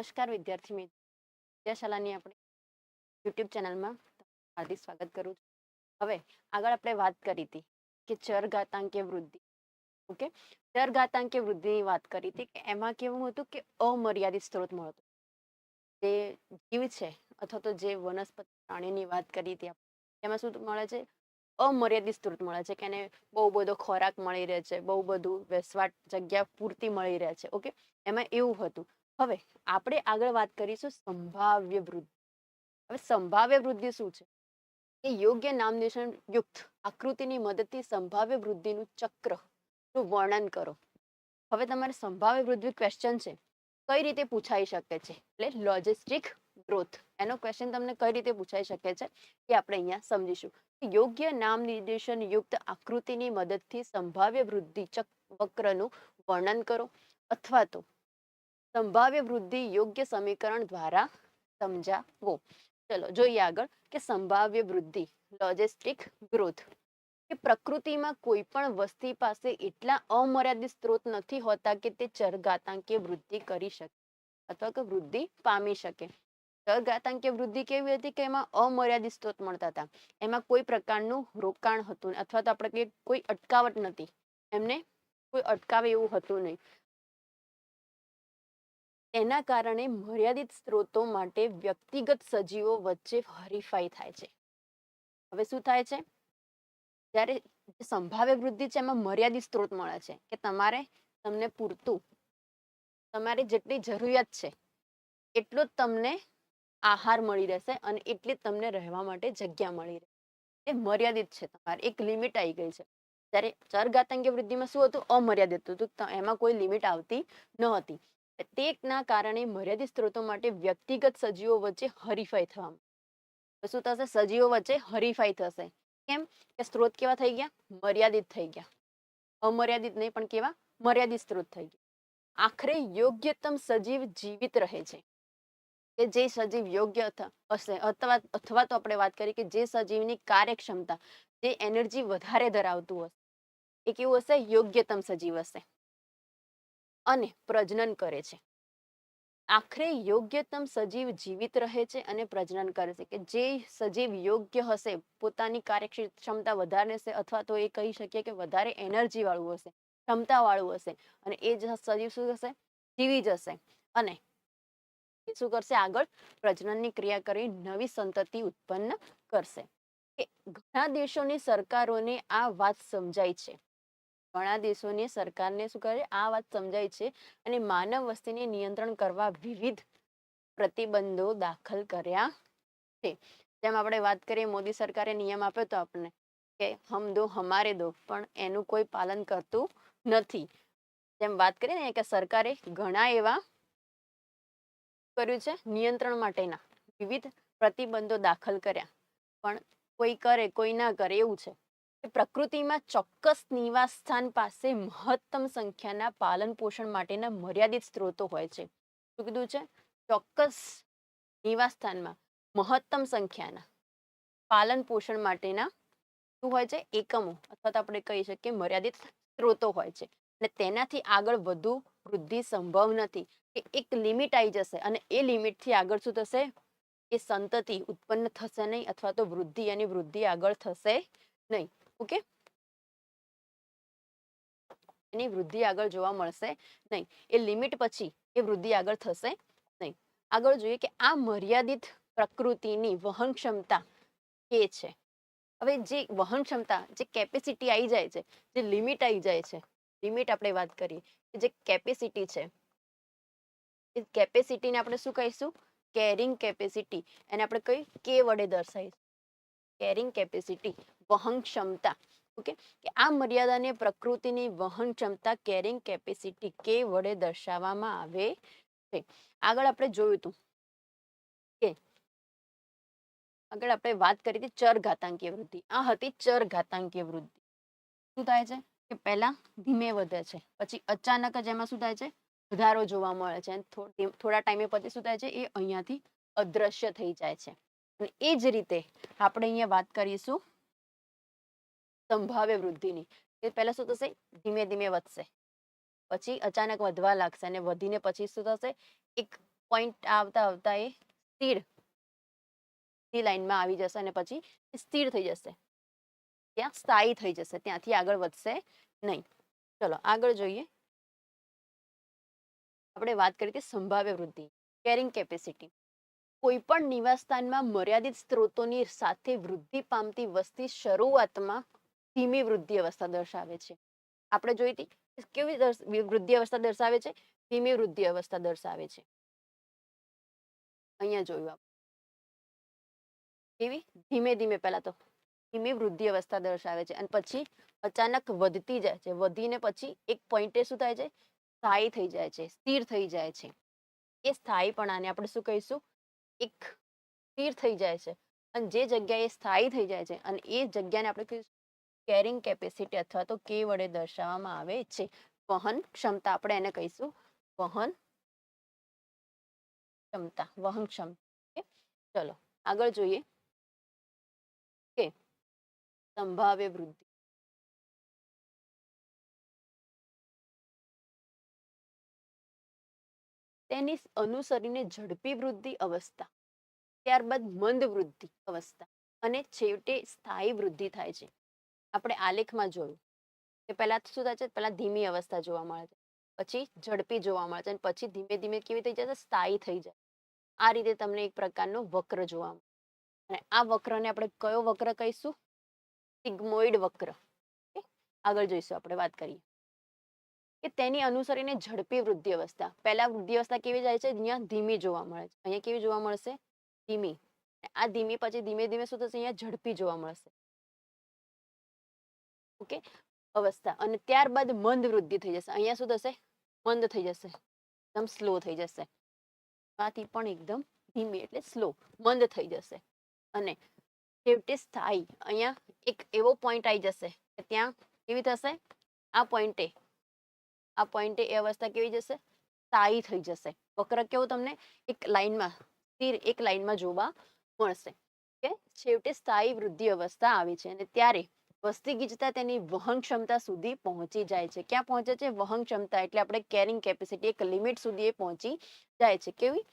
નમસ્કાર વિદ્યાર્થી મિત્રો વિદ્યાશાલાની આપણે યુટ્યુબ ચેનલમાં હાર્દિક સ્વાગત કરું છું. હવે આગળ આપણે વાત કરી હતી કે ચર ઘાતાંકીય વૃદ્ધિ, ઓકે? ચર ઘાતાંકીય વૃદ્ધિની વાત કરી હતી કે એમાં કેવું હતું કે અમર્યાદિત સ્ત્રોત મળતો જે જીવ છે અથવા તો જે વનસ્પતિ પ્રાણીની વાત કરી હતી એમાં શું મળે છે? અમર્યાદિત સ્ત્રોત મળે છે કે એને બહુ બધો ખોરાક મળી રહે છે, બહુ બધું વેસવાટ જગ્યા પૂરતી મળી રહે છે, ઓકે? એમાં એવું હતું. હવે આપણે આગળ વાત કરીશું સંભાવ્ય વૃદ્ધિ. હવે સંભાવ્ય વૃદ્ધિ શું છે? એ યોગ્ય નામનિર્દેશન યુક્ત આકૃતિની મદદથી સંભાવ્ય વૃદ્ધિનું ચક્રનું વર્ણન કરો. હવે તમારે સંભાવ્ય વૃદ્ધિ ક્વેશ્ચન છે, કઈ રીતે પૂછાઈ શકે છે? એટલે લોજિસ્ટિક ગ્રોથ એનો ક્વેશ્ચન તમને કઈ રીતે પૂછાઈ શકે છે? એ આપણે અહીંયા સમજીશું. યોગ્ય નામ નિર્દેશન યુક્ત આકૃતિની મદદથી સંભાવ્ય વૃદ્ધિ ચક્રનું વર્ણન કરો. અથવા તો સંભાવ્ય વૃદ્ધિ યોગ્ય સમીકરણ દ્વારા સમજાવો. ચલો, જોઈએ આગળ કે સંભાવ્ય વૃદ્ધિ લોજિસ્ટિક ગ્રોથ કે પ્રકૃતિમાં કોઈ પણ વસ્તી પાસે એટલા અમર્યાદિત સ્ત્રોત નથી હોતા કે તે ચરઘાતાંકીય વૃદ્ધિ કરી શકે અથવા કે વૃદ્ધિ પામી શકે. ચરઘાતાંકીય વૃદ્ધિ કેવી હતી કે એમાં અમર્યાદિત સ્ત્રોત મળતા હતા. એમાં કોઈ પ્રકારનું રોકાણ હતું અથવા તો આપણે કહીએ કોઈ અટકાવટ નથી. એમને કોઈ અટકાવે એવું હતું નહીં. તેના કારણે મર્યાદિત સ્ત્રોતો માટે વ્યક્તિગત સજીવો વચ્ચે હરીફાઈ થાય છે. હવે શું થાય છે? જ્યારે સંભાવ્ય વૃદ્ધિ છે, એમાં મર્યાદિત સ્ત્રોત મળે છે કે તમારે તમને પૂરતું, તમારે જેટલી જરૂરિયાત છે, એટલો જ તમને આહાર મળી રહેશે અને એટલી જ તમને રહેવા માટે જગ્યા મળી રહેશે. એ મર્યાદિત છે તમારે, એક લિમિટ આવી ગઈ છે. જ્યારે ચરઘાતાંકીય વૃદ્ધિમાં શું હતું? અમર્યાદિત હતું. એમાં કોઈ લિમિટ આવતી ન હતી. તેના કારણે મર્યાદિત સ્ત્રોતો માટે વ્યક્તિગત સજીવો વચ્ચે હરીફાઈ થવા શું થશે? સજીવો વચ્ચે હરીફાઈ થશે. કેમ? કે સ્ત્રોત કેવા થઈ ગયા? મર્યાદિત થઈ ગયા. અમર્યાદિત નહીં, પણ કેવા? મર્યાદિત સ્ત્રોત થઈ ગયા. આખરે યોગ્યતમ સજીવ જીવિત રહે છે. કે જે સજીવ યોગ્ય હશે. અથવા અથવા તો આપણે વાત કરીએ કે જે સજીવની કાર્યક્ષમતા, જે એનર્જી વધારે ધરાવતું હશે. એ કેવું હશે? યોગ્યતમ સજીવ હશે. અને પ્રજનન કરે છે. આખરે યોગ્યતમ સજીવ જીવિત રહે છે અને પ્રજનન કરે છે કે જે સજીવ યોગ્ય હશે, પોતાની કાર્યક્ષમતા વધારે હશે અથવા તો એ કહી શકીએ કે વધારે એનર્જી વાળું હશે, ક્ષમતા વાળું હશે અને એ જ સજીવ શું હશે? જીવી જશે અને શું કરશે? આગળ પ્રજનનની ક્રિયા કરી નવી સંતતિ ઉત્પન્ન કરશે. કે ઘણા દેશોની સરકારોને આ વાત સમજાય છે. ઘણા દેશોની સરકારને શું કરે આ વાત સમજાય છે અને માનવ વસ્તીને નિયંત્રણ કરવા વિવિધ પ્રતિબંધો દાખલ કર્યા છે. જેમ આપણે વાત કરીએ, મોદી સરકારે નિયમ આપ્યો તો આપણને કે હમ દો, હમારે દો, પણ એનું કોઈ પાલન કરતું નથી. જેમ વાત કરીએ ને કે સરકારે ઘણા એવા કર્યું છે નિયંત્રણ માટેના વિવિધ પ્રતિબંધો દાખલ કર્યા. પણ કોઈ કરે, કોઈ ના કરે એવું છે. પ્રકૃતિમાં ચોક્કસ નિવાસ સ્થાન પાસે મહત્તમ સંખ્યાના પાલન પોષણ માટેના મર્યાદિત સ્ત્રોતો હોય છે. શું કીધું છે? ચોક્કસ નિવાસ સ્થાનમાં મહત્તમ સંખ્યાના પાલન પોષણ માટેના શું હોય છે? એકમો અથવા તો આપણે કહી શકીએ મર્યાદિત સ્ત્રોતો હોય છે. અને તેનાથી આગળ વધુ વૃદ્ધિ સંભવ નથી. કે એક લિમિટ આવી જશે અને એ લિમિટથી આગળ શું થશે? એ સંતતિ ઉત્પન્ન થશે નહીં અથવા તો વૃદ્ધિ એની વૃદ્ધિ આગળ થશે નહીં. ઓકે? એની વૃદ્ધિ આગળ જોવા મળશે નહીં. એ લિમિટ પછી એ વૃદ્ધિ આગળ થશે નહીં. આગળ જોઈએ કે આ મર્યાદિત પ્રકૃતિની વહન ક્ષમતા કે છે? હવે જે વહન ક્ષમતા, જે કેપેસિટી આવી જાય છે, જે લિમિટ આવી જાય છે, લિમિટ આપણે વાત કરીએ કે જે કેપેસિટી છે. એ કેપેસિટીને આપણે શું કહીશું? કેરિંગ કેપેસિટી એને આપણે કઈ? કે વડે દર્શાવીશું. કેરિંગ કેપેસિટી વહન ક્ષમતા ઓકે? કે આ મર્યાદાને પ્રકૃતિની વહન ક્ષમતા કેરિંગ કેપેસિટી કે વડે દર્શાવવામાં આવે છે. આગળ આપણે જોયું હતું કે આગળ આપણે વાત કરી હતી ચર ઘાતાંકીય વૃદ્ધિ. આ હતી ચર ઘાતાંકીય વૃદ્ધિ. શું થાય છે? કે પહેલા ધીમે વધે છે, પછી અચાનક જ એમાં શું થાય છે? વધારો જોવા મળે છે થોડા ટાઈમે પછી શું થાય છે? એ અહીંયાથી અદ્રશ્ય થઈ જાય છે. અને એ જ રીતે આપણે અહીંયા વાત કરીશું સંભાવ્ય વૃદ્ધિની. એ પહેલા શું થશે? ધીમે ધીમે વધશે. પછી અચાનક વધવા લાગશે અને વધીને પછી શું થશે? એક પોઈન્ટ આવતા આવતા એ સ્થિર સ્થિર લાઈનમાં આવી જશે અને પછી સ્થિર થઈ જશે. ત્યાં સ્થાયી થઈ જશે. ત્યાંથી આગળ વધશે નહીં. ચલો, આગળ જોઈએ. આપણે વાત કરી હતી સંભાવ્ય વૃદ્ધિ કેરિંગ કેપેસિટી કોઈ પણ નિવાસસ્થાનમાં મર્યાદિત સ્ત્રોતોની સાથે વૃદ્ધિ પામતી વસ્તી શરૂઆતમાં ધીમી વૃદ્ધિ અવસ્થા દર્શાવે છે. આપણે જોઈ હતી કેવી વૃદ્ધિ અવસ્થા દર્શાવે છે? ધીમી વૃદ્ધિ અવસ્થા દર્શાવે છે. અહીંયા જોયું આપણે કેવી? ધીમે ધીમે પહેલા તો. ધીમી વૃદ્ધિ અવસ્થા દર્શાવે છે. અને પછી અચાનક વધતી જાય છે. વધીને પછી એક પોઈન્ટે શું થાય છે? સ્થાયી થઈ જાય છે. સ્થિર થઈ જાય છે. એ સ્થાયીપણાને આપણે શું કહીશું? એક સ્થિર થઈ જાય છે. અને જે જગ્યાએ સ્થાયી થઈ જાય છે અને એ જગ્યાને આપણે કહીશું કેરિંગ કેપેસિટી અથવા તો કે વડે દર્શાવવામાં આવે છે. વહન ક્ષમતા, આપણે એને કહીશું વહન ક્ષમતા વહન ક્ષમતા. ચલો, આગળ જોઈએ કે સંભાવ્ય વૃદ્ધિ. તેની અનુસરીને ઝડપી વૃદ્ધિ અવસ્થા, ત્યારબાદ મંદ વૃદ્ધિ અવસ્થા અને છેવટે સ્થાયી વૃદ્ધિ થાય છે. આપણે આલેખમાં જોયું કે પહેલા શું થાય છે? પહેલા ધીમી અવસ્થા જોવા મળે છે. પછી ઝડપી જોવા મળે છે અને પછી ધીમે ધીમે કેવી થઈ જશે? સ્થાયી થઈ જાય આ રીતે તમને એક પ્રકારનો વક્ર જોવા મળે અને આ વક્રને આપણે કયો વક્ર કહીશું? સિગ્મોઇડ વક્ર. આગળ જોઈશું આપણે વાત કરીએ. કે તેની અનુસરીને ઝડપી વૃદ્ધિ અવસ્થા. પહેલા વૃદ્ધિ અવસ્થા કેવી જાય છે? અહીંયા ધીમી જોવા મળે છે. અહીંયા કેવી જોવા મળશે? ધીમી. આ ધીમી પછી ધીમે ધીમે શું થશે? અહીંયા ઝડપી જોવા મળશે. ઓકે? અવસ્થા. અને ત્યારબાદ મંદ વૃદ્ધિ થઈ જશે. અહીંયા શું થશે? મંદ થઈ જશે. એકદમ સ્લો થઈ જશે. આથી પણ એકદમ ધીમી એટલે સ્લો મંદ થઈ જશે. અને છેવટે સ્થાયી. અહીંયા એક એવો પોઈન્ટ આવી જશે કે ત્યાં કેવી થશે? આ પોઈન્ટે આ પોઈન્ટે એ અવસ્થા કેવી જશે? સ્થાયી થઈ જશે. વક્ર કેવો તમને? એક લાઈનમાં સ્થિર એક લાઈનમાં જોવા મળશે. કે છેવટે સ્થાયી વૃદ્ધિ અવસ્થા આવી છે. અને ત્યારે વસ્તી ગીચતા તેની વહન ક્ષમતા સુધી પહોંચી જાય છે. ક્યાં પહોંચે છે? વહન ક્ષમતા એટલે આપણે કેરિંગ કેપેસિટી એક લિમિટ સુધી એ પહોંચી જાય છે. કેવી?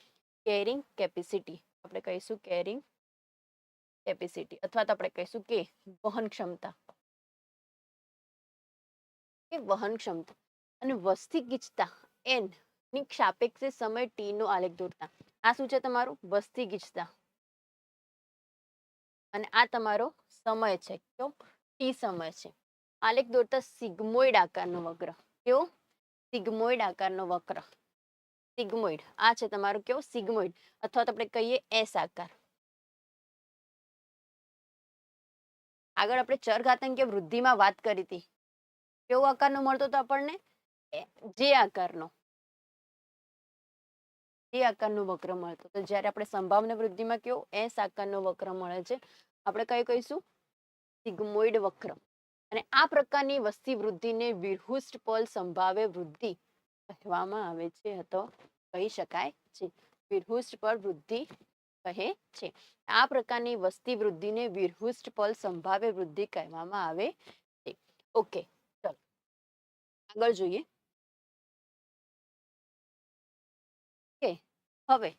કેરિંગ કેપેસિટી આપણે કહીશું કેરિંગ કેપેસિટી અથવા તો આપણે કહીશું કે વહન ક્ષમતા. કે વહન ક્ષમતા. અને વસ્તી ગીચતા એનની સાપેક્ષે સમય ટી નો આલેખ દોરતા. આ શું છે તમારું? વસ્તી ગીચતા. અને આ તમારો સમય છે. કયો? ટી સમય છે. આલેખ દોરતા સિગ્મોઇડ આકારનો વક્ર. કેવો? સિગ્મોઇડ આકારનો વક્ર. સિગ્મોઇડ. આ છે તમારો કેવો? સિગ્મોઇડ. અથવા તો આપણે કહીએ એસ આકાર. આગળ આપણે ચરઘાતાંકીય વૃદ્ધિમાં વાત કરી હતી. કેવો આકારનો મળતો હતો આપણને? જે આકારનો. જે આકારનો વક્ર મળતો. જ્યારે આપણે સંભાવના વૃદ્ધિમાં કેવો? એસ આકારનો વક્ર મળે છે. આપણે કઈ કહીશું? સિગ્મોઇડ વક્ર અને આ પ્રકારની વસ્તી વૃદ્ધિને વિરહુષ્ટ પલ સંભાવે વૃદ્ધિ કહેવામાં આવે છે તો કહી શકાય છે. વિરહુષ્ટ પલ વૃદ્ધિ કહે છે. આ પ્રકારની વસ્તી વૃદ્ધિને વિરહુષ્ટ પલ સંભાવે વૃદ્ધિ કહેવામાં આવે છે. ઓકે ચલો. આગળ જોઈએ. હવે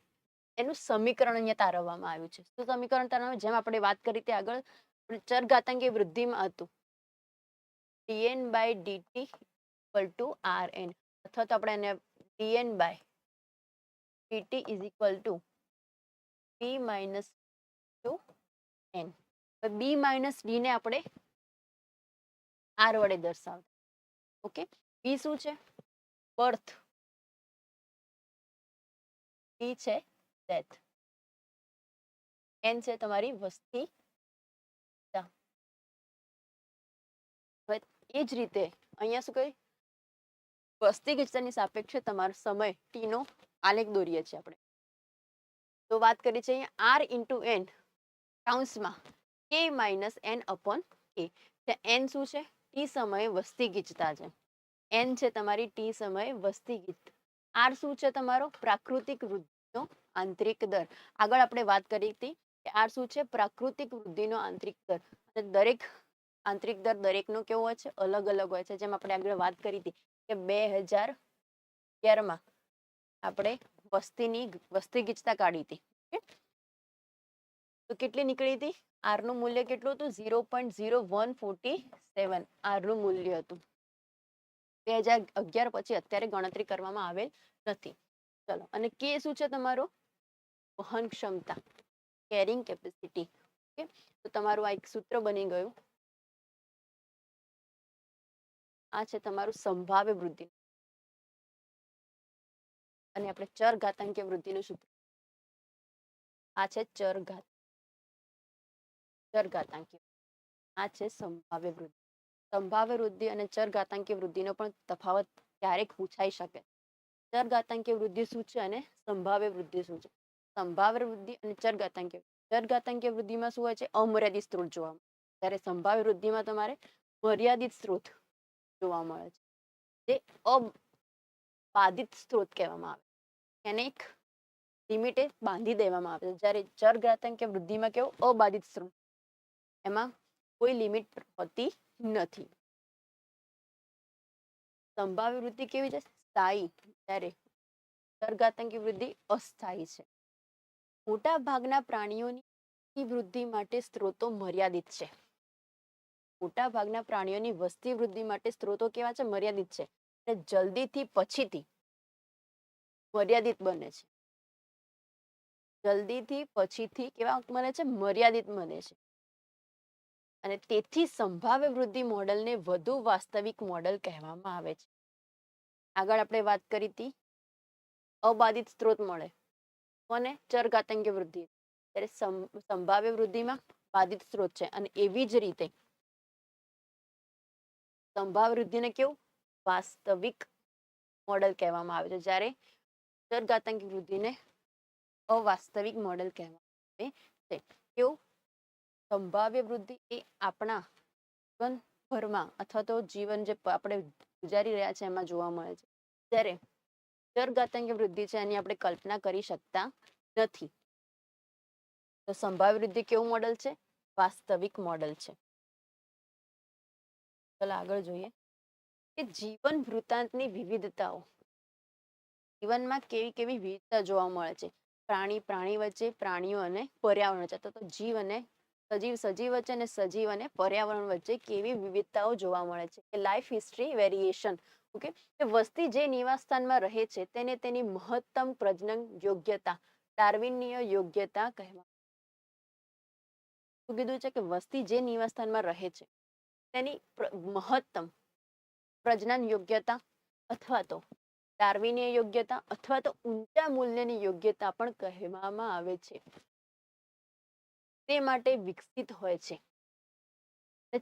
એનું સમીકરણ અહીંયા તારવવામાં આવ્યું છે. શું સમીકરણ તારવવામાં જેમ આપણે વાત કરી તે આગળ આપણે ચરઘાતાંકીય વૃદ્ધિમાં હતું. Dn by dt equal to R N અથવા તો આપણે એને dn by dt is equal to b minus two N b minus ડીને આપણે આર વડે દર્શાવતા. ઓકે b શું છે? બર્થ b છે ડેથ એન છે તમારી વસ્તી એ જ રીતે અહીંયા શું કહે વસ્તી ગીચતાની સાપેક્ષે તમારો સમય ટીનો આલેખ દોરીએ છીએ આપણે. તો વાત કરી છે આર ઇન્ટુ એન કાઉન્સમાં કે minus N upon K N શું છે? ટી સમયે વસ્તી ગીચતા છે. એન છે તમારી ટી સમયે વસ્તી ગીત આર શું છે તમારો? પ્રાકૃતિક વૃદ્ધિનો આંતરિક દર. આગળ આપણે વાત કરી હતી કે આર શું છે? પ્રાકૃતિક વૃદ્ધિનો આંતરિક દર. અને દરેક આંતરિક દર દરેકનો કેવો હોય છે? અલગ અલગ હોય છે. જેમ આપણે આગળ વાત કરી હતી કે બે હજાર અગિયારમાં આપણે વસ્તીની વસ્તી ગીચતા કાઢી હતી. તો કેટલી નીકળી હતી? આરનું મૂલ્ય કેટલું હતું? Zero point zero one forty seven આરનું મૂલ્ય હતું. બે હજાર અગિયાર પછી અત્યારે ગણતરી કરવામાં આવેલ નથી. ચલો, અને કે શું છે તમારો? વહન ક્ષમતા કેરિંગ કેપેસિટી ઓકે? તો તમારું આ એક સૂત્ર બની ગયું. આ છે તમારું સંભાવ્ય વૃદ્ધિ. અને આપણે ચર ઘાતાંકીય વૃદ્ધિનું સૂત્ર. આ છે ચર ઘાત ચર ઘાતાંકીય આ છે સંભાવ્ય વૃદ્ધિ. સંભાવ્ય વૃદ્ધિ અને ચર ઘાતાંકીય વૃદ્ધિનો પણ તફાવત ક્યારેક પૂછાઈ શકે. ચર ઘાતાંકીય વૃદ્ધિ શું છે અને સંભાવ્ય વૃદ્ધિ શું છે? સંભાવ્ય વૃદ્ધિ અને ચર ઘાતાંકીય ચર ઘાતાંકીય વૃદ્ધિમાં શું હોય છે? અમર્યાદિત સ્ત્રોત જોવા મળે. જ્યારે સંભાવ્ય વૃદ્ધિમાં તમારે મર્યાદિત સ્ત્રોત જોવા મળે છે. જે અબાધિત સ્ત્રોત કહેવામાં આવે એને એક લિમિટે બાંધી દેવામાં આવે છે. જ્યારે ચર કે વૃદ્ધિમાં કેવો અબાધિત સ્ત્રોત એમાં કોઈ લિમિટ હોતી નથી. સંભાવ્ય વૃદ્ધિ કેવી છે? સ્થાયી. જ્યારે ચરઘાતાંકી વૃદ્ધિ અસ્થાયી છે. મોટા ભાગના પ્રાણીઓની વૃદ્ધિ માટે સ્ત્રોતો મર્યાદિત છે. મોટા ભાગના પ્રાણીઓની વસ્તી વૃદ્ધિ માટે સ્ત્રોતો કેવા છે? મર્યાદિત છે. અને જલ્દીથી પછીથી મર્યાદિત બને છે. જલ્દીથી પછીથી કેવા બને છે? મર્યાદિત બને છે. અને તેથી સંભાવ્ય વૃદ્ધિ મોડલને વધુ વાસ્તવિક મોડલ કહેવામાં આવે છે. આગળ આપણે વાત કરી હતી અબાધિત સ્ત્રોત મળે. કોને ચરઘાતાંકીય વૃદ્ધિ. ત્યારે સંભાવ્ય વૃદ્ધિમાં બાધિત સ્ત્રોત છે. અને એવી જ રીતે સંભાવ્ય વૃદ્ધિને કેવું? વાસ્તવિક મોડલ કહેવામાં આવે છે. જ્યારે ચરઘાતાંકીય વૃદ્ધિને અવાસ્તવિક મોડલ કહેવામાં આવે છે. કેવું? સંભાવ્ય વૃદ્ધિ એ આપણા જીવનભરમાં અથવા તો જીવન જે આપણે ગુજારી રહ્યા છે એમાં જોવા મળે છે. જ્યારે ચરઘાતાંકીય વૃદ્ધિ છે એની આપણે કલ્પના કરી શકતા નથી. તો સંભાવ્ય વૃદ્ધિ કેવું મોડલ છે? વાસ્તવિક મોડલ છે. ચાલો આગળ જોઈએ કે જીવન વૃત્તાંતની વિવિધતાઓ. જીવનમાં કેવી કેવી વિવિધતા જોવા મળે છે? પ્રાણી પ્રાણી વચ્ચે પ્રાણીઓ અને પર્યાવરણ વચ્ચે. તો જીવ અને સજીવ સજીવ વચ્ચે અને સજીવ અને પર્યાવરણ વચ્ચે કેવી વિવિધતાઓ જોવા મળે છે? કે લાઈફ હિસ્ટ્રી વેરિએશન ઓકે કે વસ્તી જે નિવાસસ્થાનમાં રહે છે તેને તેની મહત્તમ પ્રજનન યોગ્યતા, ડાર્વિનીય યોગ્યતા કહેવાય શું કીધું છે કે વસ્તી જે નિવાસસ્થાનમાં રહે છે તેની મહત્તમ પ્રજનન યોગ્યતા અથવા તો ડાર્વિનીય યોગ્યતા અથવા તો ઊંચા મૂલ્યની યોગ્યતા પણ કહેવામાં આવે છે. તે માટે વિકસિત હોય છે.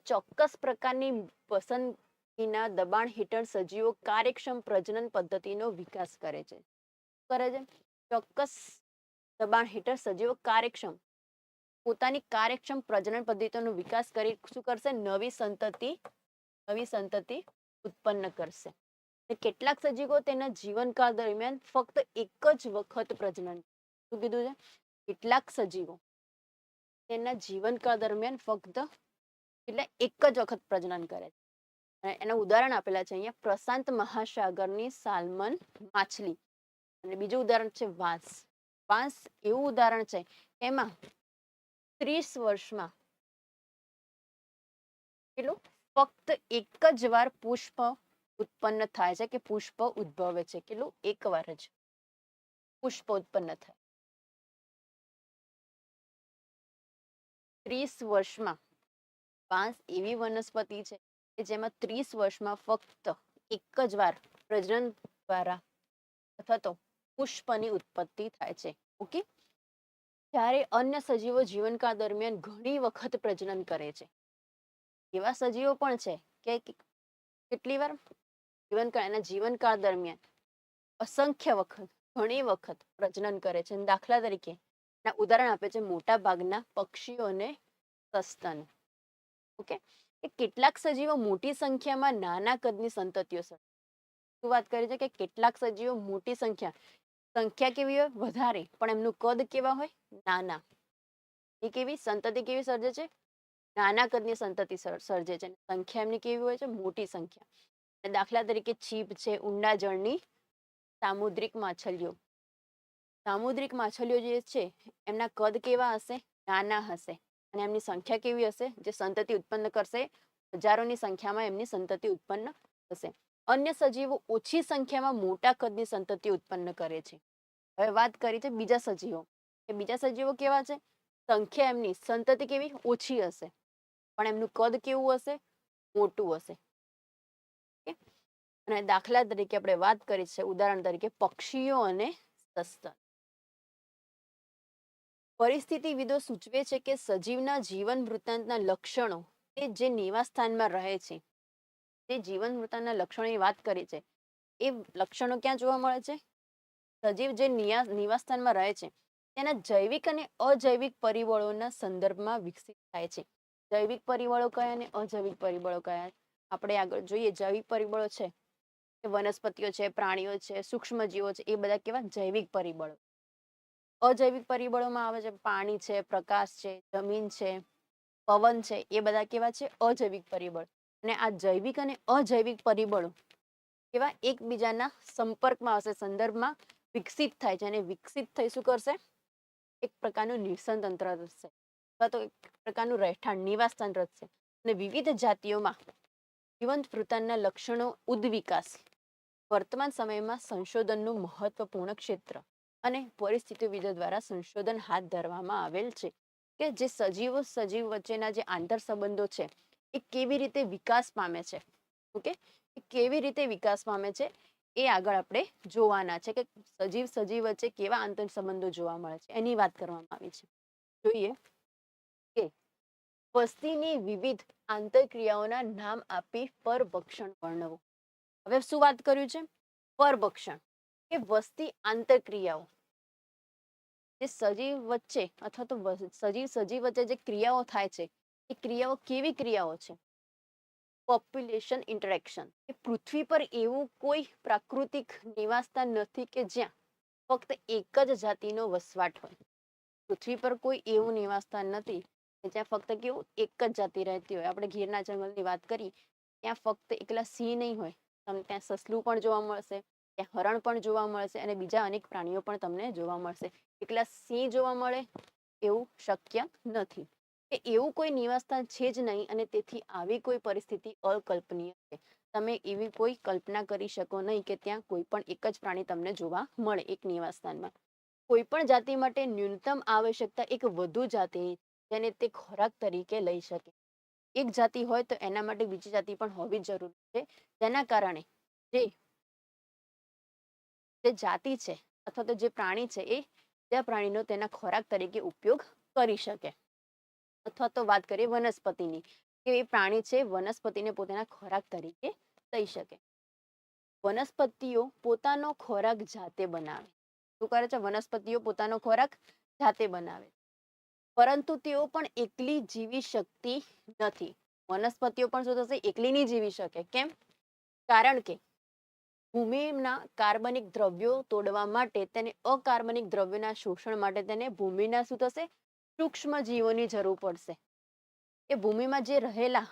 ચોક્કસ પ્રકારની પસંદગીના દબાણ હેઠળ સજીવો કાર્યક્ષમ પ્રજનન પદ્ધતિનો વિકાસ કરે છે. કરે છે? ચોક્કસ દબાણ હેઠળ સજીવો કાર્યક્ષમ પોતાની કાર્યક્ષમ પ્રજનન પદ્ધતિનો વિકાસ કરી શું કરશે? નવી સંતતિ નવી સંતતિ ઉત્પન્ન કરશે. કેટલાક સજીવો તેના જીવનકાળ દરમિયાન ફક્ત એક જ વખત પ્રજનન શું કીધું છે? કેટલાક સજીવો તેના જીવનકાળ દરમિયાન ફક્ત એટલે એક જ વખત પ્રજનન કરે છે. એના ઉદાહરણ આપેલા છે અહીંયા પ્રશાંત મહાસાગરની સાલ્મન માછલી. અને બીજું ઉદાહરણ છે વાંસ. વાંસ એવું ઉદાહરણ છે એમાં ત્રીસ વર્ષમાં. કેટલું? ફક્ત એક જ વાર પુષ્પ ઉત્પન્ન થાય છે કે પુષ્પ ઉદ્ભવે છે? કેટલું? એક વાર જ. પુષ્પ ઉત્પન્ન થાય. ત્રીસ વર્ષમાં. વાંસ એવી વનસ્પતિ છે કે જેમાં ત્રીસ વર્ષમાં ફક્ત એક જ વાર પ્રજનન દ્વારા અથવા તો પુષ્પની ઉત્પત્તિ થાય છે. ઓકે? જ્યારે અન્ય સજીવો જીવનકાળ દરમિયાન ઘણી વખત પ્રજનન કરે છે. એવા સજીવો પણ છે કે કેટલી વાર? જીવનકાળ એના જીવનકાળ દરમિયાન અસંખ્ય વખત, ઘણી વખત પ્રજનન કરે છે. દાખલા તરીકે ના ઉદાહરણ આપે છે મોટા ભાગના પક્ષીઓને સસ્તન. ઓકે? કે કેટલાક સજીવો મોટી સંખ્યામાં નાના કદની સંતતિઓ શું વાત કરી છે કે કેટલાક સજીવો મોટી સંખ્યા સંખ્યા કેવી હોય? વધારે. પણ એમનું કદ કેવા હોય? નાના. એ કેવી? સંતતિ કેવી સર્જે છે? નાના કદની સંતતિ સર- સર્જે છે. સંખ્યા એમની કેવી હોય છે? મોટી સંખ્યા. દાખલા તરીકે છીપ છે ઊંડા જળની સામુદ્રિક માછલીઓ. સામુદ્રિક માછલીઓ જે છે, એમના કદ કેવા હશે? નાના હશે. અને એમની સંખ્યા કેવી હશે? જે સંતતિ ઉત્પન્ન કરશે, હજારોની સંખ્યામાં એમની સંતતિ ઉત્પન્ન થશે અન્ય સજીવો ઓછી સંખ્યામાં મોટા કદની સંતતિ ઉત્પન્ન કરે છે. હવે વાત કરી છે બીજા સજીવો. કે બીજા સજીવો કેવા છે? સંખ્યા એમની સંતતિ કેવી? ઓછી હશે. પણ એમનું કદ કેવું હશે? મોટું હશે. અને દાખલા તરીકે આપણે વાત કરી છે ઉદાહરણ તરીકે પક્ષીઓ અને સસ્તન. પરિસ્થિતિવિદો સૂચવે છે કે સજીવના જીવન વૃત્તાંતના લક્ષણો તે જે નિવાસસ્થાનમાં રહે છે. જે જીવન વૃત્તાંતના લક્ષણોની વાત કરી છે. એ લક્ષણો ક્યાં જોવા મળે છે? સજીવ જે નિવાસસ્થાનમાં રહે છે, તેના જૈવિક અને અજૈવિક પરિબળોના સંદર્ભમાં વિકસિત થાય છે. જૈવિક પરિબળો કયા અને અજૈવિક પરિબળો કયા? આપણે આગળ જોઈએ, જૈવિક પરિબળો છે વનસ્પતિઓ છે, પ્રાણીઓ છે, સૂક્ષ્મજીવો છે, એ બધા કેવા? જૈવિક પરિબળો. અજૈવિક પરિબળોમાં આવે છે, પાણી છે, પ્રકાશ છે, જમીન છે, પવન છે, એ બધા કેવા છે? અજૈવિક પરિબળ. અને આ જૈવિક અને અજૈવિક પરિબળો કેવા એકબીજાના સંપર્કમાં આવશે સંદર્ભમાં વિકસિત થાય છે અને વિકસિત થઈ શું કરશે? એક પ્રકારનું નિવસન તંત્ર થશે અથવા તો એક પ્રકારનું રહેઠાણ નિવાસ તંત્ર થશે અને વિવિધ જાતિઓમાં જીવંત વૃતાનના લક્ષણો ઉદ્વિકાસ, વર્તમાન સમયમાં સંશોધનનું મહત્વપૂર્ણ ક્ષેત્ર અને પરિસ્થિતિવિદો દ્વારા સંશોધન હાથ ધરવામાં આવેલ છે કે જે સજીવો, સજીવ વચ્ચેના જે આંતર સંબંધો છે એ કેવી રીતે વિકાસ પામે છે? ઓકે? એ કેવી રીતે વિકાસ પામે છે? એ આગળ આપણે જોવાના છે કે સજીવ સજીવ વચ્ચે કેવા આંતર સંબંધો જોવા મળે છે. એની વાત કરવામાં આવી છે. જોઈએ. કે વસ્તીની વિવિધ આંતરક્રિયાઓના નામ આપી પરભક્ષણ વર્ણવો. હવે શું વાત કર્યું છે? પરભક્ષણ. કે વસ્તી આંતરક્રિયાઓ. જે સજીવ વચ્ચે અથવા તો સજીવ સજીવ વચ્ચે જે ક્રિયાઓ થાય છે એ ક્રિયાઓ કેવી ક્રિયાઓ છે? પોપ્યુલેશન ઇન્ટરેક્શન એ પૃથ્વી પર એવું કોઈ પ્રાકૃતિક નિવાસસ્થાન નથી કે જ્યાં ફક્ત એક જ જાતિનો વસવાટ હોય. પૃથ્વી પર કોઈ એવું નિવાસસ્થાન નથી કે જ્યાં ફક્ત કેવું એક જ જાતિ રહેતી હોય. આપણે ગીરના જંગલની વાત કરી ત્યાં ફક્ત એકલા સિંહ નહીં હોય. તમને ત્યાં સસલું પણ જોવા મળશે, ત્યાં હરણ પણ જોવા મળશે અને બીજા અનેક પ્રાણીઓ પણ તમને જોવા મળશે. એકલા સિંહ જોવા મળે એવું શક્ય નથી. કે એવું કોઈ નિવાસસ્થાન છે જ નહીં અને તેથી આવી કોઈ પરિસ્થિતિ અકલ્પનીય છે. તમે એવી કોઈ કલ્પના કરી શકો નહીં કે ત્યાં કોઈ પણ એક જ પ્રાણી તમને જોવા મળે એક નિવાસસ્થાનમાં. કોઈ પણ જાતિ માટે ન્યૂનતમ આવશ્યકતા એક વધુ જાતિ જેને તે ખોરાક તરીકે લઈ શકે. એક જાતિ હોય તો એના માટે બીજી જાતિ પણ હોવી જરૂરી છે. જેના કારણે જે જે જાતિ છે અથવા તો જે પ્રાણી છે એ બીજા પ્રાણીનો તેના ખોરાક તરીકે ઉપયોગ કરી શકે. અથવા તો વાત કરીએ વનસ્પતિની, કે એ પ્રાણી છે વનસ્પતિને પોતાના ખોરાક તરીકે થઈ શકે. વનસ્પતિઓ પોતાનો ખોરાક જાતે બનાવે. શું કરે છે? વનસ્પતિઓ પોતાનો ખોરાક જાતે બનાવે. પરંતુ તેઓ પણ એકલી જીવી શકતી નથી. વનસ્પતિઓ પણ શું થશે? એકલી નહીં જીવી શકે. કેમ? કારણ કે ભૂમિના કાર્બનિક દ્રવ્યો તોડવા માટે તેને અકાર્બનિક દ્રવ્યોના શોષણ માટે તેને ભૂમિના શું થશે? સૂક્ષ્મ જીવોની જરૂર પડશે. એ ભૂમિમાં જે રહેલા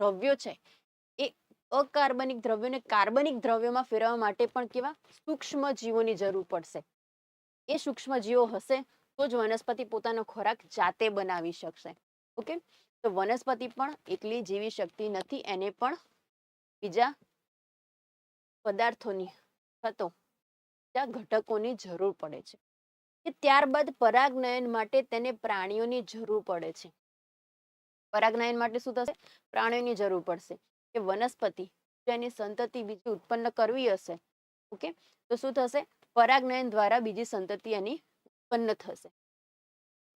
દ્રવ્યો છે, એ અકાર્બનિક દ્રવ્યોને કાર્બનિક દ્રવ્યોમાં ફેરવવા માટે પણ કેવા? સૂક્ષ્મ જીવોની જરૂર પડશે. એ સૂક્ષ્મ જીવો હશે તો જ વનસ્પતિ પોતાનો ખોરાક જાતે બનાવી શકશે. ઓકે? તો વનસ્પતિ પણ એકલી જીવી શકતી નથી, એને પણ બીજા પદાર્થોની થતો બીજા ઘટકોની જરૂર પડે છે. કે ત્યારબાદ પરાગનયન માટે તેને પ્રાણીઓની જરૂર પડે છે. પરાગનયન માટે શું થશે? પ્રાણીઓની જરૂર પડશે. કે વનસ્પતિ એની સંતતિ બીજી ઉત્પન્ન કરવી હશે. ઓકે? તો શું થશે? પરાગનયન દ્વારા બીજી સંતતિ એની ઉત્પન્ન થશે.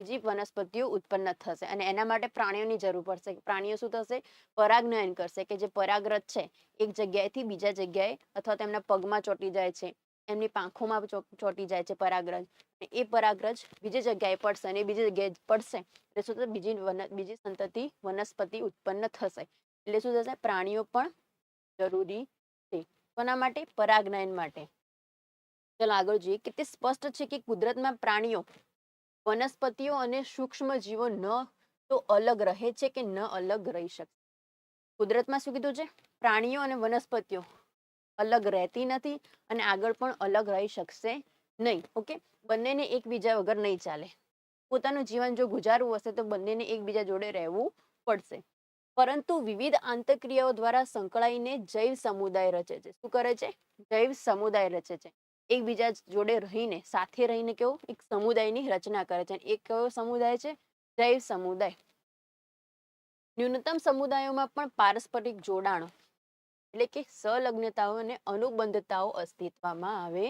બીજી વનસ્પતિઓ ઉત્પન્ન થશે. અને એના માટે પ્રાણીઓની જરૂર પડશે. પ્રાણીઓ શું થશે? પરાગનયન કરશે. કે જે પરાગરજ છે, એક જગ્યાએથી બીજા જગ્યાએ અથવા તેમના પગમાં ચોંટી જાય છે. એમની પાંખોમાં ચોંટી જાય છે પરાગરજ. એ પરાગરજ બીજી જગ્યાએ પડશે અને બીજી જગ્યાએ પડશે એટલે શું થશે? બીજી બીજી સંતતિ વનસ્પતિ ઉત્પન્ન થશે. એટલે શું થશે? પ્રાણીઓ પણ જરૂરી છે. કોના માટે? પરાગનયન માટે. ચાલો આગળ જોઈએ કે તે સ્પષ્ટ છે કે કુદરતમાં પ્રાણીઓ, વનસ્પતિઓ અને સૂક્ષ્મ જીવો ન તો અલગ રહે છે કે ન અલગ રહી શકે કુદરતમાં શું કીધું છે? પ્રાણીઓ અને વનસ્પતિઓ. અલગ રહેતી નથી અને આગળ પણ અલગ રહી શકશે નહીં, ઓકે? બંનેને એકબીજા વગર નહીં ચાલે. પોતાનું જીવન જો ગુજારવું હશે તો બંનેને એકબીજા જોડે રહેવું પડશે. પરંતુ વિવિધ આંતરક્રિયાઓ દ્વારા સંકળાઈને જૈવ સમુદાય રચે છે. શું કરે છે? જૈવ સમુદાય રચે છે. એકબીજા જોડે રહીને, સાથે રહીને કેવું? એક સમુદાયની રચના કરે છે. એક કયો સમુદાય છે? જૈવ સમુદાય. ન્યૂનતમ સમુદાયોમાં પણ પારસ્પરિક જોડાણો. એટલે કે સંલગ્નતાઓ અને અનુબંધતાઓ અસ્તિત્વમાં આવે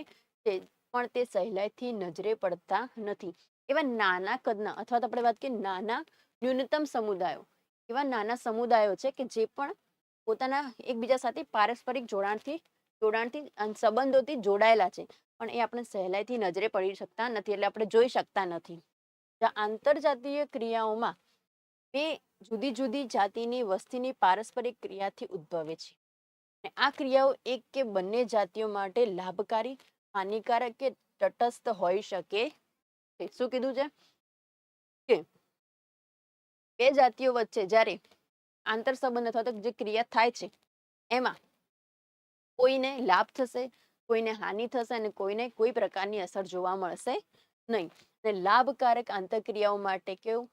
છે, પણ તે સહેલાઈથી નજરે પડતા નથી. એવા નાના કદના અથવા તો આપણે વાત કરીએ નાના ન્યૂનતમ સમુદાયો, એવા નાના સમુદાયો છે કે જે પણ પોતાના એકબીજા સાથે પારસ્પરિક જોડાણથી જોડાણથી સંબંધોથી જોડાયેલા છે, પણ એ આપણે સહેલાઈથી નજરે પડી શકતા નથી એટલે આપણે જોઈ શકતા નથી. આંતરજાતીય ક્રિયાઓમાં બે જુદી જુદી જાતિની વસ્તીની પારસ્પરિક ક્રિયાથી ઉદ્ભવે છે. આ ક્રિયાઓ એક કે બંને જાતિઓ માટે લાભકારી, હાનિકારક કે તટસ્થ હોઈ શકે. છે શું કીધું છે? કે બે જાતિઓ વચ્ચે જ્યારે આંતર સંબંધ અથવા તો જે ક્રિયા થાય છે, એમાં કોઈને લાભ થશે, કોઈને હાનિ થશે અને કોઈને કોઈ પ્રકારની અસર જોવા મળશે નહીં. લાભકારક આંતરક્રિયાઓ માટે કેવું?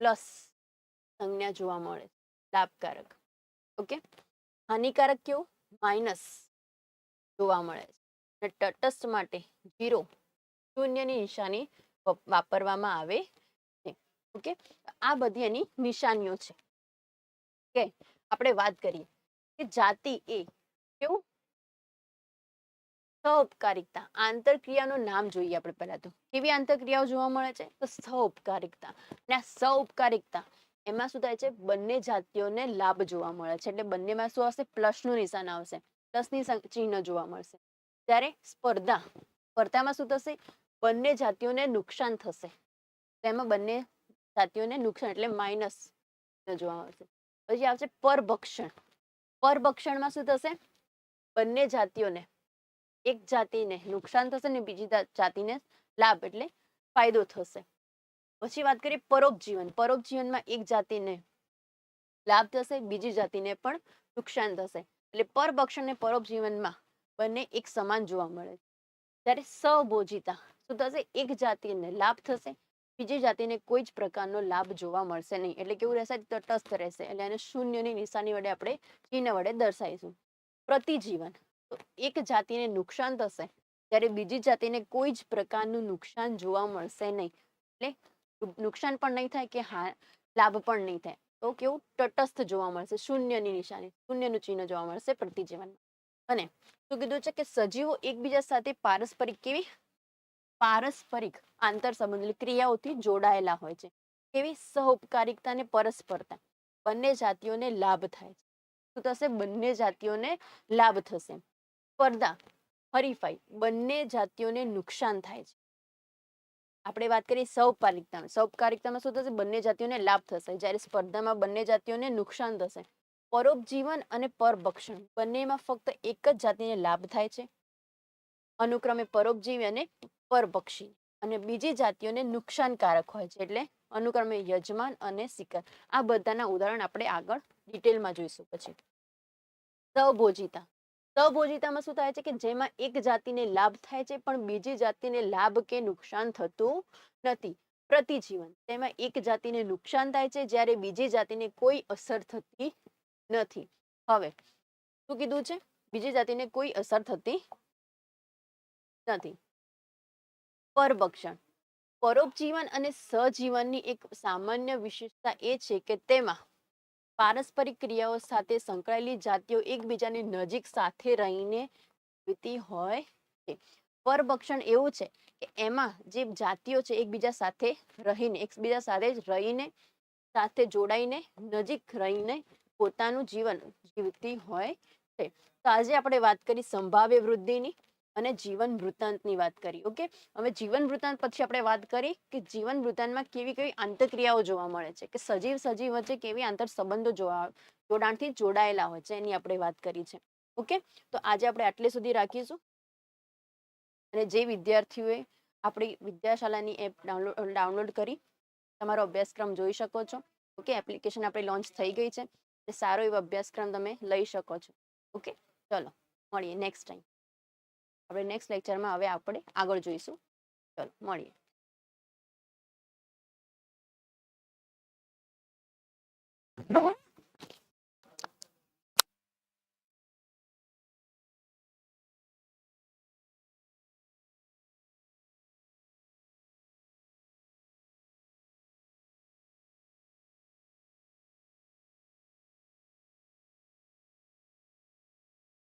પ્લસ સંજ્ઞા જોવા મળે, લાભકારક. ઓકે? હાનિકારક કેવું? માઇનસ જોવા મળે છે. તટસ્થ માટે ઝીરો શૂન્યની નિશાની વાપરવામાં આવે છે. ઓકે? આ બધી એની નિશાનીઓ છે. ઓકે? આપણે વાત કરીએ કે જાતિ એ કેવું? સહઉપકારિકતા. આંતરક્રિયાનું નામ જોઈએ આપણે પહેલા તો. કેવી આંતરક્રિયાઓ જોવા મળે છે? તો સહઉપકારિકતા. અને આ સહઉપકારિકતા એમાં શું થાય છે? બંને જાતિઓને લાભ જોવા મળે છે. એટલે બંનેમાં શું આવશે? પ્લસનું નિશાન આવશે. પ્લસની ચિહ્ન જોવા મળશે. ત્યારે સ્પર્ધા. સ્પર્ધામાં શું થશે? બંને જાતિઓને નુકસાન થશે. તેમાં બંને જાતિઓને નુકસાન એટલે માઇનસ જોવા મળશે. પછી આવશે પરભક્ષણ. પરભક્ષણમાં શું થશે? બંને જાતિઓને. એક જાતિને નુકસાન થશે ને બીજી જાતિને લાભ એટલે ફાયદો થશે. પછી વાત કરીએ પરોપજીવન પરોપજીવનમાં એક જાતિને લાભ થશે, બીજી જાતિને પણ નુકસાન થશે. એટલે પરભક્ષ અને પરોપજીવનમાં બંને એક સમાન જોવા મળે છે. જ્યારે સભોજિતા શું થશે? એક જાતિને લાભ થશે, બીજી જાતિને કોઈ જ પ્રકારનો લાભ જોવા મળશે નહીં. એટલે કેવું રહેશે? તટસ્થ રહેશે. એટલે એને શૂન્યની નિશાની વડે આપણે ચિહ્ન વડે દર્શાવીશું. પ્રતિજીવન. તો એક જાતિને નુકસાન થશે ત્યારે બીજી જાતિને કોઈ જ પ્રકારનું નુકસાન જોવા મળશે નહીં. એટલે નુકસાન પણ નહીં થાય કે હા, લાભ પણ નહીં થાય. તો કેવું? તટસ્થ જોવા મળશે, શૂન્યની નિશાની, શૂન્યનું ચિહ્ન જોવા મળશે પ્રતિજીવનમાં. અને શું કીધું છે કે સજીવો એકબીજા સાથે પારસ્પરિક કેવી? પારસ્પરિક આંતર સંબંધ ક્રિયાઓથી જોડાયેલા હોય છે. કેવી? સહઉપકારિકતા અને પરસ્પરતા. બંને જાતિઓને લાભ થાય છે. શું થશે? બંને જાતિઓને લાભ થશે. સ્પર્ધા, હરીફાઈ, બંને જાતિઓને નુકસાન થાય છે. આપણે વાત કરીએ સૌપકારિકતામાં. સૌપકારિકતામાં શું થશે? બંને જાતિઓને લાભ થશે. જ્યારે સ્પર્ધામાં બંને જાતિઓને નુકસાન થશે. પરોપજીવન અને પરભક્ષણ. બંનેમાં ફક્ત એક જ જાતિને લાભ થાય છે. અનુક્રમે પરોપજીવી અને પરભક્ષી. અને બીજી જાતિઓને નુકસાનકારક હોય છે. એટલે અનુક્રમે યજમાન અને શિકર આ બધાના ઉદાહરણ આપણે આગળ ડિટેલમાં જોઈશું પછી. સહભોજિતા સહભોજિતામાં શું થાય છે કે જેમાં એક જાતિને લાભ થાય છે, પણ બીજી જાતિને લાભ કે નુકસાન થતું નથી. પ્રતિજીવન. તેમાં એક જાતિને નુકસાન થાય છે, જ્યારે બીજી જાતિને કોઈ અસર થતી નથી. હવે, શું કીધું છે? બીજી જાતિને કોઈ અસર થતી નથી. પરભક્ષણ. પરોપજીવન અને સહજીવનની એક સામાન્ય વિશેષતા એ છે કે તેમાં પારસ્પરિક ક્રિયાઓ સાથે સંકળાયેલી જાતિઓ એકબીજાની નજીક સાથે રહીને જીવતી હોય છે. પરભક્ષણ એવું છે કે એમાં જે જાતિઓ છે એકબીજા સાથે રહીને, એકબીજા સાથે જ રહીને, સાથે જોડાઈને, નજીક રહીને પોતાનું જીવન જીવતી હોય છે. તો આજે આપણે વાત કરી સંભાવ્ય વૃદ્ધિની. અને જીવન વૃત્તાંતની વાત કરી ઓકે હવે જીવન વૃત્તાંત પછી આપણે વાત કરી કે જીવન વૃત્તાંતમાં કેવી કેવી આંતરક્રિયાઓ જોવા મળે છે, કે સજીવ સજીવ વચ્ચે કેવી આંતર સંબંધો જોવા જોડાણથી જોડાયેલા હોય છે, એની આપણે વાત કરી છે ઓકે તો આજે આપણે આટલે સુધી રાખીશું. અને જે વિદ્યાર્થીઓએ આપણી વિદ્યાશાલાની એપ ડાઉનલોડ ડાઉનલોડ કરી, તમારો અભ્યાસક્રમ જોઈ શકો છો ઓકે એપ્લિકેશન આપણી લોન્ચ થઈ ગઈ છે સારો એવો અભ્યાસક્રમ તમે લઈ શકો છો ઓકે ચલો, મળીએ નેક્સ્ટ ટાઈમ આપણે નેક્સ્ટ લેક્ચરમાં હવે આપણે આગળ જોઈશું. ચલો મળીએ.